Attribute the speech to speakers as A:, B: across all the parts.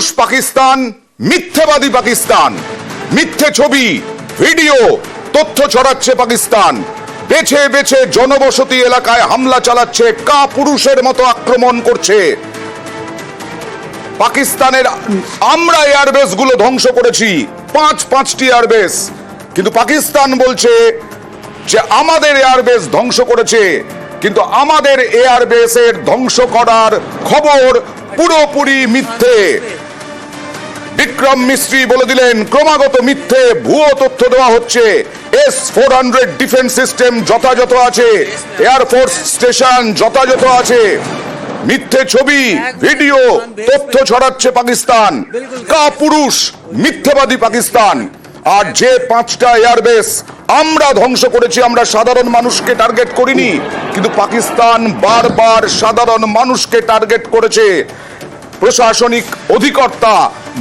A: কাপুরুষ পাকিস্তান, মিথ্যেবাদী পাকিস্তান। মিথ্যে ছবি, ভিডিও, তথ্য ছড়াচ্ছে পাকিস্তান। বেছে বেছে জনবসতি এলাকায় হামলা চালাচ্ছে কাপুরুষের মতো আক্রমণ করছে। পাকিস্তানের আমরা এয়ারবেসগুলো ধ্বংস করেছি, পাঁচ পাঁচটি এয়ারবেস। কিন্তু পাকিস্তান বলছে যে আমাদের এয়ারবেস ধ্বংস করেছে, কিন্তু আমাদের এয়ারবেসের ধ্বংস করার খবর পুরোপুরি মিথ্যে। বিক্রম মিস্ত্রি বলে দিলেন, ক্রমাগত মিথ্যে ভুয়ো তথ্য দেওয়া হচ্ছে। S four hundred defence system যথাযথ আছে। এয়ারফোর্স স্টেশন যথাযথ আছে। মিথ্যে ছবি, ভিডিও, তথ্য ছড়াচ্ছে পাকিস্তান। কাপুরুষ, মিথ্যেবাদী পাকিস্তান। আর যে পাঁচটা এয়ারবেস আমরা ধ্বংস করেছি, আমরা সাধারণ মানুষকে টার্গেট করিনি। কিন্তু পাকিস্তান বারবার সাধারণ মানুষকে টার্গেট করেছে। প্রশাসনিক অধিকর্তা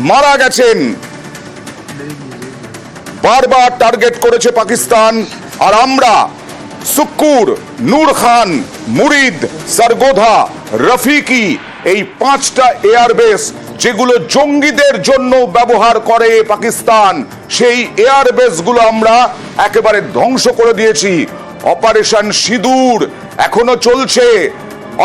A: মারা গেছেন। বারবার টার্গেট করেছে পাকিস্তান, আর আমরা সুক্কুর নূর খান, মুরিদ, সারগোধা, রফিকি এই পাঁচটা এয়ারবেস যেগুলো জঙ্গিদের জন্য ব্যবহার করে পাকিস্তান, সেই এয়ারবেসগুলো আমরা একেবারে ধ্বংস করে দিয়েছি। অপারেশন সিঁদুর এখনও চলছে।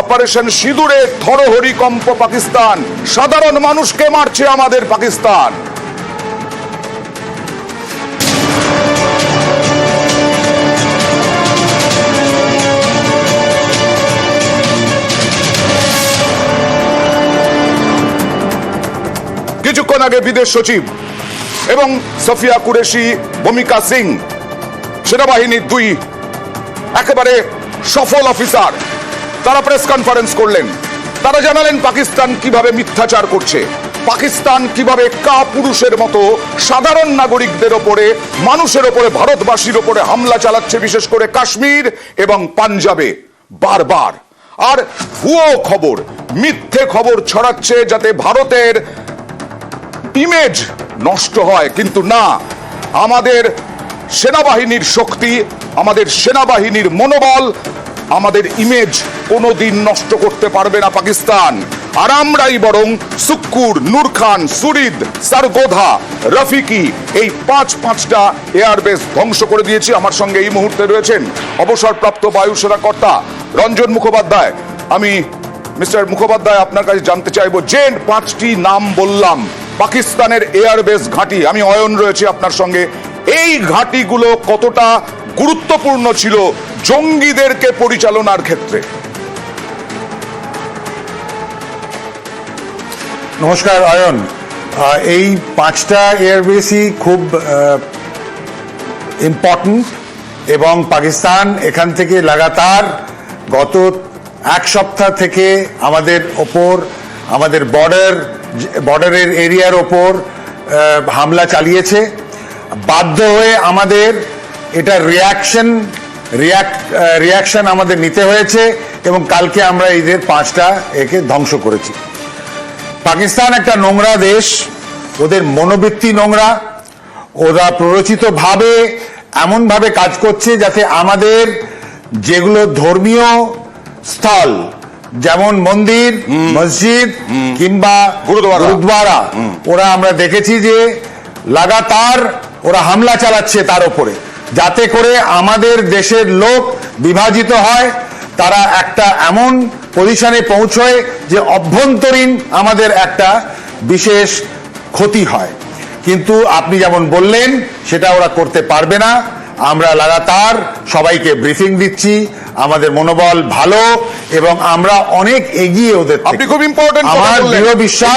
A: অপারেশন সিঁদুরে থরহরি কম্প পাকিস্তান। সাধারণ মানুষকে মারছে আমাদের পাকিস্তান। কিছুক্ষণ আগে বিদেশ সচিব এবং সফিয়া কুরেশি, ভূমিকা সিং, সেনাবাহিনীর দুই, একেবারে সফল অফিসার। তারা প্রেস কনফারেন্স করলেন। তারা জানালেন পাকিস্তান কীভাবে মিথ্যাচার করছে। পাকিস্তান কীভাবে কাপুরুষের মতো সাধারণ নাগরিকদের ওপরে, মানুষের ওপরে, ভারতবাসীর ওপরে হামলা চালাচ্ছে, বিশেষ করে কাশ্মীর এবং পাঞ্জাবে। বারবার। আর ভুয়ো খবর, মিথ্যে খবর ছড়াচ্ছে যাতে ভারতের ইমেজ নষ্ট হয়। কিন্তু না, আমাদের সেনাবাহিনীর শক্তি, আমাদের সেনাবাহিনীর মনোবল আমাদের ইমেজ কোনোদিন নষ্ট করতে পারবে না পাকিস্তান। আর আমরাই বরং সুক্কুর নূর খান সুরিদ, সারগোধা, রফিকি এই পাঁচ পাঁচটা এয়ারবেস ধ্বংস করে দিয়েছি। আমার সঙ্গে এই মুহূর্তে রয়েছেন অবসরপ্রাপ্ত বায়ুসেনা কর্তা রঞ্জন মুখোপাধ্যায়। আমি মিস্টার মুখোপাধ্যায় আপনার কাছে জানতে চাইব, যে পাঁচটি নাম বললাম, পাকিস্তানের এয়ারবেস ঘাঁটি। আমি অয়ন রয়েছে আপনার সঙ্গে। এই ঘাঁটিগুলো কতটা গুরুত্বপূর্ণ ছিল জঙ্গিদেরকে পরিচালনার ক্ষেত্রে?
B: নমস্কার, আয়ন। এই পাঁচটা এয়ারবেসই খুব ইম্পর্টেন্ট এবং পাকিস্তান এখান থেকে লাগাতার গত এক সপ্তাহ থেকে আমাদের ওপর, আমাদের বর্ডার বর্ডারের এরিয়ার ওপর হামলা চালিয়েছে। বাধ্য হয়ে আমাদের এটা রিয়াকশন রিয়াকশন আমাদের নিতে হয়েছে এবং কালকে আমরা এদের পাঁচটা একে ধ্বংস করেছি। পাকিস্তান একটা নোংরা দেশ ওদের মনোবৃত্তি নোংরা ওরা প্ররোচিতভাবে এমনভাবে কাজ করছে যাতে আমাদের যেগুলো ধর্মীয় স্থল যেমন মন্দির মসজিদ কিংবা
A: গুরুদ্বারা।
B: গুরুদ্বারা ওরা আমরা দেখেছি যে লাগাতার ওরা হামলা চালাচ্ছে তার উপরে। যাতে করে আমাদের দেশের লোক বিভাজিত হয় তারা একটা এমন পজিশনে পৌঁছয় যে অভ্যন্তরীণ আমাদের একটা বিশেষ ক্ষতি হয়। কিন্তু আপনি যেমন বললেন সেটা ওরা করতে পারবে না। আমরা লাগাতার সবাইকে ব্রিফিং দিচ্ছি আমাদের মনোবল ভালো এবং আমরা অনেক এগিয়ে ওদের।
A: আপনি খুব ইম্পর্টেন্ট
B: আমার দৃঢ় বিশ্বাস